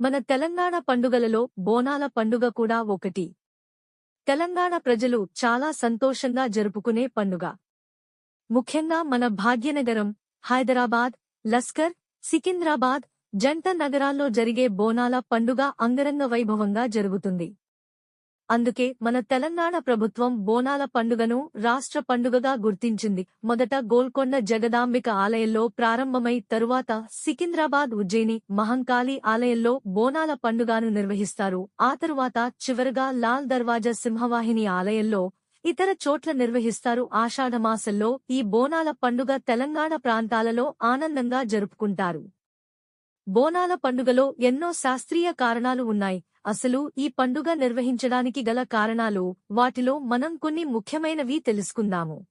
మన తెలంగాణ పండుగలలో బోనాల పండుగ కూడా ఒకటి. తెలంగాణ ప్రజలు చాలా సంతోషంగా జరుపుకునే పండుగ. ముఖ్యంగా మన భాగ్యనగరం హైదరాబాద్ లస్కర్ సికింద్రాబాద్ జంట నగరాల్లో జరిగే బోనాల పండుగ అంగరంగ వైభవంగా జరుగుతుంది. అందుకే మన తెలంగాణ ప్రభుత్వం బోనాల పండుగను రాష్ట్ర పండుగగా గుర్తించింది. మొదట గోల్కొండ జగదాంబిక ఆలయంలో ప్రారంభమై తరువాత సికింద్రాబాద్ ఉజ్జయిని మహంకాళి ఆలయంలో బోనాల పండుగను నిర్వహిస్తారు. ఆ తరువాత చివరగా లాల్ దర్వాజా సింహవాహిని ఆలయంలో ఇతర చోట్ల నిర్వహిస్తారు. ఆషాఢమాసంలో ఈ బోనాల పండుగ తెలంగాణ ప్రాంతాలలో ఆనందంగా జరుపుకుంటారు. బోనాల పండుగలో ఎన్నో శాస్త్రీయ కారణాలు ఉన్నాయి. అసలు ఈ పండుగ నిర్వహించడానికి గల కారణాలు వాటిలో మనం కొన్ని ముఖ్యమైనవి తెలుసుకుందాము.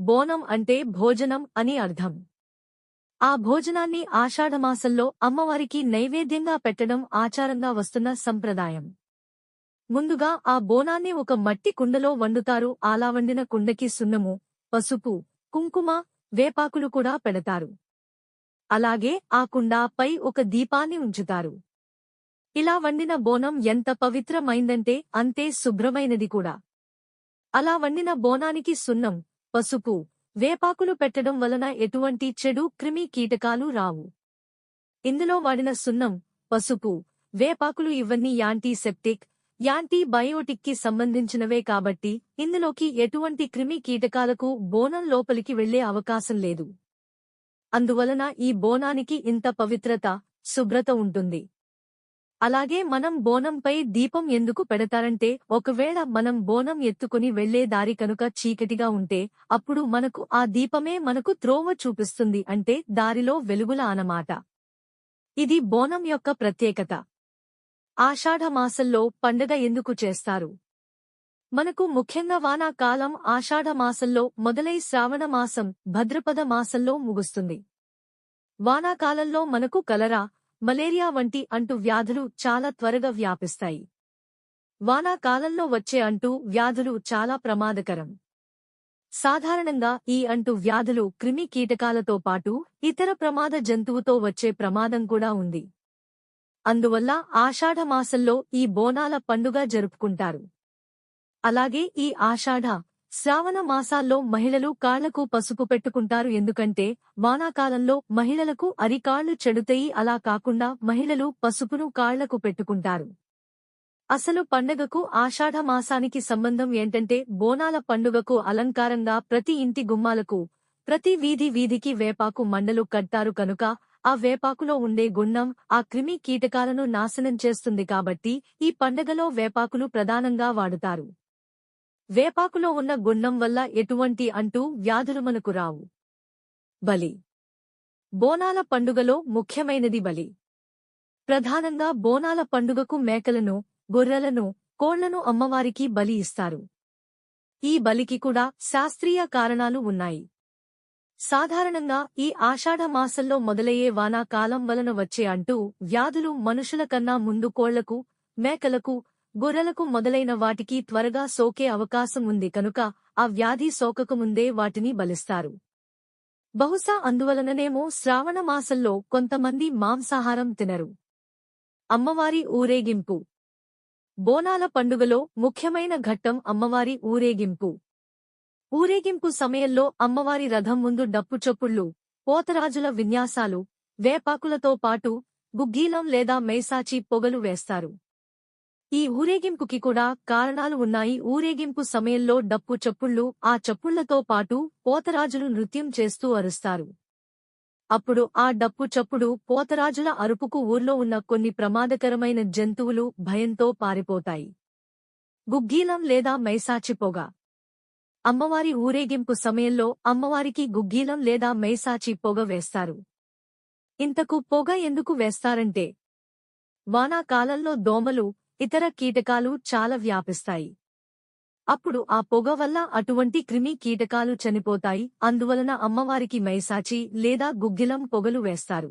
బోనం అంటే భోజనం అని అర్థం. ఆ భోజనాన్ని ఆషాఢమాసంలో అమ్మవారికి నైవేద్యంగా పెట్టడం ఆచారంగా వస్తున్న సంప్రదాయం. ముందుగా ఆ బోనాన్ని ఒక మట్టి కుండలో వండుతారు. అలా వండిన కుండకి సున్నము పసుపు కుంకుమ వేపాకులు కూడా పెడతారు. అలాగే ఆ కుండాపై ఒక దీపాన్ని ఉంచుతారు. ఇలా వండిన బోనం ఎంత పవిత్రమైందంటే అంతే శుభ్రమైనది కూడా. అలా వండిన బోనానికి సున్నం పసుపు వేపాకులు పెట్టడం వలన ఎటువంటి చెడు క్రిమి కీటకాలు రావు. ఇందులో వాడిన సున్నం పసుపు వేపాకులు ఇవన్నీ యాంటీసెప్టిక్ యాంటీబయోటిక్కి సంబంధించినవే కాబట్టి ఇందులోకి ఎటువంటి క్రిమి కీటకాలకు బోనం లోపలికి వెళ్ళే అవకాశం లేదు. అందువలన ఈ బోనానికి ఇంత పవిత్రత శుభ్రత ఉంటుంది. అలాగే మనం బోనంపై దీపం ఎందుకు పెడతారంటే ఒకవేళ మనం బోనం ఎత్తుకుని వెళ్ళే దారి కనుక చీకటిగా ఉంటే అప్పుడు మనకు ఆ దీపమే మనకు త్రోవ చూపిస్తుంది అంటే దారిలో వెలుగుల అనమాట ఇది బోనం యొక్క ప్రత్యేకత. ఆషాఢమాసంలో పండగ ఎందుకు చేస్తారు? మనకు ముఖ్యంగా వానాకాలం ఆషాఢమాసంలో మొదలై శ్రావణ మాసం భద్రపద మాసంలో ముగుస్తుంది. వానాకాలంలో మనకు కలరా మలేరియా వంటి అంటు వ్యాధులు చాలా త్వరగా వ్యాపిస్తాయి. వానాకాలంలో వచ్చే అంటు వ్యాధులు చాలా ప్రమాదకరం. సాధారణంగా ఈ అంటు వ్యాధులు క్రిమి కీటకాలతో పాటు ఇతర ప్రమాద జంతువుతో వచ్చే ప్రమాదం కూడా ఉంది. అందువల్ల ఆషాఢమాసంలో ఈ బోనాల పండుగ జరుపుకుంటారు. అలాగే ఈ ఆషాఢ శ్రావణ మాసాల్లో మహిళలు కాళ్ళకు పసుపు పెట్టుకుంటారు. ఎందుకంటే వానాకాలంలో మహిళలకు అరికాళ్ళు చెడుతాయి. అలా కాకుండా మహిళలు పసుపును కాళ్ళకు పెట్టుకుంటారు. అసలు పండగకు ఆషాఢ మాసానికి సంబంధం ఏంటంటే బోనాల పండుగకు అలంకారంగా ప్రతి ఇంటి గుమ్మాలకు ప్రతి వీధి వీధికి వేపాకు మండలు కట్టారు కనుక ఆ వేపాకులో ఉండే గుండం ఆ క్రిమి కీటకాలను నాశనం చేస్తుంది కాబట్టి ఈ పండగలో వేపాకులు ప్రధానంగా వాడుతారు. వేపాకులో ఉన్న గుండం వల్ల ఎటువంటి అంటూ వ్యాధులు మనకు రావు. బలి. బోనాల పండుగలో ముఖ్యమైనది బలి. ప్రధానంగా బోనాల పండుగకు మేకలను గొర్రెలను కోళ్ళను అమ్మవారికి బలి ఇస్తారు. ఈ బలికి కూడా శాస్త్రీయ కారణాలు ఉన్నాయి. సాధారణంగా ఈ ఆషాఢ మాసంలో మొదలయ్యే వానాకాలం వలన వచ్చే అంటూ వ్యాధులు మనుషుల కన్నా ముందు కోళ్ళకు మేకలకు గొర్రెలకు మొదలైన వాటికి త్వరగా సోకే అవకాశం ఉంది కనుక ఆ వ్యాధి సోకకముందే వాటిని బలిస్తారు. బహుశా అందువలననేమో శ్రావణ మాసంలో కొంతమంది మాంసాహారం తినరు. అమ్మవారి ఊరేగింపు. బోనాల పండుగలో ముఖ్యమైన ఘట్టం అమ్మవారి ఊరేగింపు. ఊరేగింపు సమయంలో అమ్మవారి రథం ముందు డప్పుచొప్పుళ్ళు పోతరాజుల విన్యాసాలు వేపాకులతో పాటు గుగ్గీలం లేదా మేసాచి పొగలు వేస్తారు. ఈ ఊరేగింపుకి కూడా కారణాలు ఉన్నాయి. ఊరేగింపు సమయంలో డప్పు చప్పుళ్ళు ఆ చప్పుళ్ళతో పాటు పోతరాజులు నృత్యం చేస్తూ అరుస్తారు. అప్పుడు ఆ డప్పు చప్పుడు పోతరాజుల అరుపుకు ఊర్లో ఉన్న కొన్ని ప్రమాదకరమైన జంతువులు భయంతో పారిపోతాయి. గుగ్గీలం లేదా మైసాచి పొగ. అమ్మవారి ఊరేగింపు సమయంలో అమ్మవారికి గుగ్గీలం లేదా మైసాచి పొగ వేస్తారు. ఇంతకు పొగ ఎందుకు వేస్తారంటే వానాకాలంలో దోమలు ఇతర కీటకాలు చాలా వ్యాపిస్తాయి. అప్పుడు ఆ పొగ వల్ల అటువంటి క్రిమి కీటకాలు చనిపోతాయి. అందువలన అమ్మవారికి మైసాచి లేదా గుగ్గిలం పొగలు వేస్తారు.